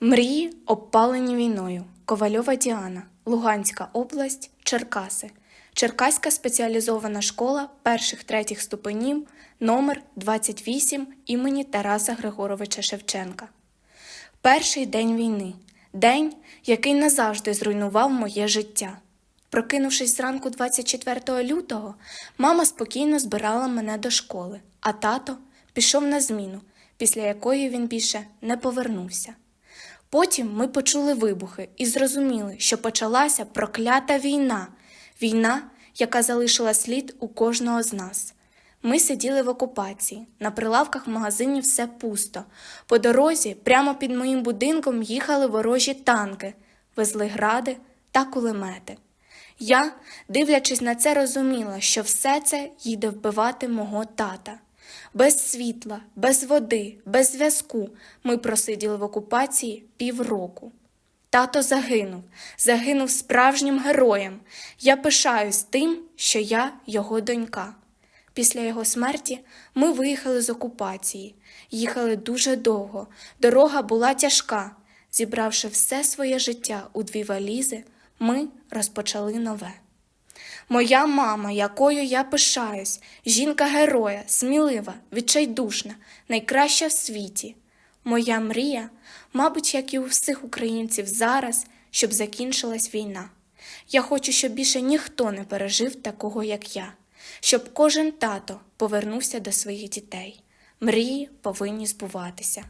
Мрії, обпалені війною. Ковальова Діана, Луганська область, Черкаси. Черкаська спеціалізована школа перших третіх ступенів, номер 28 імені Тараса Григоровича Шевченка. Перший день війни. День, який назавжди зруйнував моє життя. Прокинувшись зранку 24 лютого, мама спокійно збирала мене до школи, а тато пішов на зміну, після якої він більше не повернувся. Потім ми почули вибухи і зрозуміли, що почалася проклята війна, війна, яка залишила слід у кожного з нас. Ми сиділи в окупації, на прилавках в магазині все пусто. По дорозі, прямо під моїм будинком, їхали ворожі танки, везли гради та кулемети. Я, дивлячись на це, розуміла, що все це їде вбивати мого тата. Без світла, без води, без зв'язку ми просиділи в окупації півроку. Тато загинув, загинув справжнім героєм. Я пишаюсь тим, що я його донька. Після його смерті ми виїхали з окупації. Їхали дуже довго. Дорога була тяжка. Зібравши все своє життя у дві валізи, ми розпочали нове. Моя мама, якою я пишаюсь, жінка героя, смілива, відчайдушна, найкраща в світі. Моя мрія, мабуть, як і у всіх українців зараз, щоб закінчилась війна. Я хочу, щоб більше ніхто не пережив такого, як я, щоб кожен тато повернувся до своїх дітей. Мрії повинні збуватися.